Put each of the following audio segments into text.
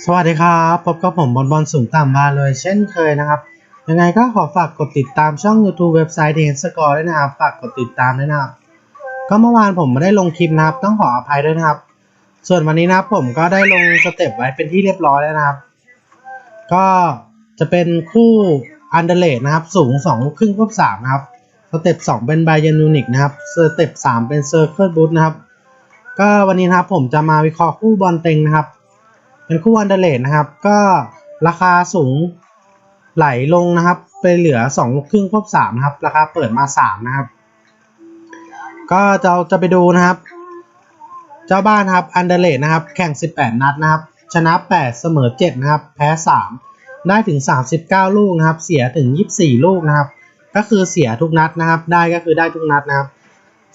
สวัสดีครับพบกับผมบอลบอลสูงต่ำมาเลยเช่นเคยนะครับ ยังไงก็ขอฝากกดติดตามช่อง YouTube เว็บไซต์เทนสกอร์ด้วยนะครับ ฝากกดติดตามด้วยนะครับ ก็เมื่อวานผมไม่ได้ลงคลิปนะครับ ต้องขออภัยด้วยนะครับ ส่วนวันนี้นะครับผมก็ได้ลงสเต็ปไว้เป็นที่เรียบร้อยแล้วนะครับ ก็จะเป็นคู่อันเดเลดนะครับ สูง2ลูกครึ่งควบ3นะครับ สเต็ป2เป็นไบเยนูนิกนะครับสเต็ป3เป็นเซอร์เคิลบูทนะครับ ก็วันนี้นะครับผมจะมาวิเคราะห์คู่บอลเต็งนะครับ เป็นคู่อันเดเลดนะครับ ก็ราคาสูงไหลลงนะครับ ไปเหลือ2ลูกครึ่งควบ3นะครับ ราคาเปิดมา 3 นะครับ ก็จะจะไปดูนะครับ เจ้าบ้านครับอันเดเลดนะครับ แข่ง 18 นัดนะครับ ชนะ 8 เสมอ 7 นะครับ แพ้ 3 ได้ถึง 39 ลูกนะครับ เสียถึง 24 ลูกนะครับ ก็คือเสียทุกนัดนะครับ ได้ก็คือได้ทุกนัดนะครับ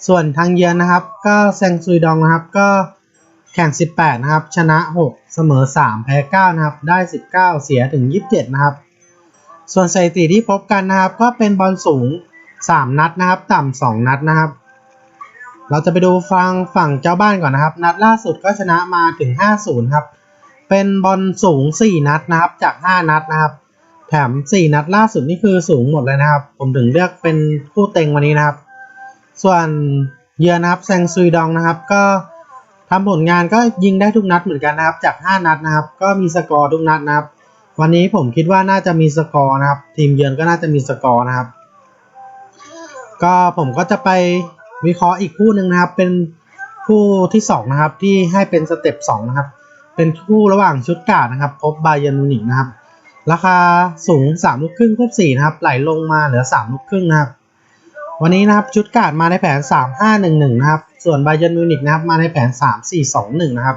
ส่วนทางเยือนนะครับ ก็แซงซุยดองนะครับ ก็ ข่ง 18 นะครับ ชนะ 6 เสมอ 3 แพ้ 9 นะครับ ได้ 19 เสียถึง 27 นะครับ ส่วนสถิติที่พบกันนะครับ ก็เป็นบอลสูง 3 นัดนะครับ ต่ำ 2 นัดนะครับ เราจะไปดูฟังฝั่งเจ้าบ้านก่อนนะครับ นัดล่าสุดก็ชนะมาถึง 5-0 ครับ เป็นบอลสูง 4 นัดนะครับ จาก 5 นัดนะครับ แถม 4 นัดล่าสุดนี่คือสูงหมดเลยนะครับ ผมถึงเลือกเป็นคู่เต็งวันนี้นะครับ ส่วนเยือนนะครับแซงซุยดองนะครับ ก็ ทำผลงานก็ยิงได้ทุกนัดเหมือนกันนะครับ จาก 5 นัดนะครับ ก็มีสกอร์ทุกนัดนะครับ วันนี้ผมคิดว่าน่าจะมีสกอร์นะครับ ทีมเยือนก็น่าจะมีสกอร์นะครับ ก็ผมก็จะไปวิเคราะห์อีกคู่หนึ่งนะครับ เป็นคู่ที่2นะครับที่ให้เป็นสเต็ป2นะครับ เป็นคู่ระหว่างชุดกาดนะครับ พบบาเยร์นมูนิกนะครับ ราคาสูง3ลูกครึ่งควบ4นะครับ ไหลลงมาเหลือ3ลูกครึ่งนะครับ วันนี้นะครับชุดการ์ดมาในแผน 3 5 1 1 นะครับ ส่วนไบเยร์นมิวนิกนะครับมาในแผน 3 4 2 1 นะครับ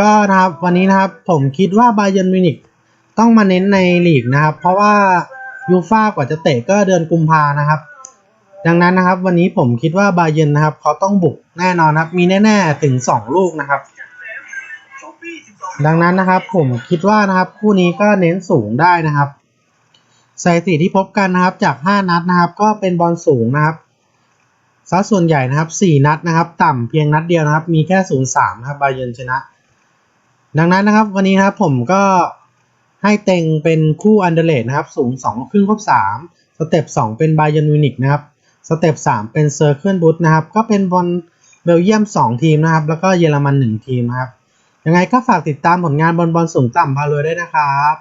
ก็นะครับวันนี้นะครับผมคิดว่าไบเยร์นมิวนิกต้องมาเน้นในลีกนะครับ เพราะว่ายูฟ่ากว่าจะเตะก็เดือนกุมภานะครับ ดังนั้นนะครับวันนี้ผมคิดว่าบาเยร์นนะครับเขาต้องบุกแน่นอนครับ มีแน่ ๆ ถึง 2 ลูกนะครับ ดังนั้นนะครับผมคิดว่านะครับคู่นี้ก็เน้นสูงได้นะครับ สถิติที่พบกันนะครับจาก 5 นัดนะครับ ก็เป็นบอลสูงนะครับซะส่วนใหญ่นะครับ 4 นัดนะครับ ต่ำเพียงนัดเดียวนะครับ มีแค่ 0-3นะครับบาเยนชนะ ดังนั้นนะครับ วันนี้นะครับผมก็ให้เต็งเป็นคู่อันเดอร์เลดนะครับ สูง2ครึ่งครบ3สเต็ป2เป็นบาเยิร์นวินิกนะครับสเต็ป3เป็นเซอร์เคิลบูทนะครับ ก็เป็นบอลเบลเยียม 2 ทีมนะครับ แล้วก็เยอรมัน 1 ทีมนะครับยังไงก็ฝากติดตามผลงานบอลบอลสูงต่ำพาเลยได้นะครับ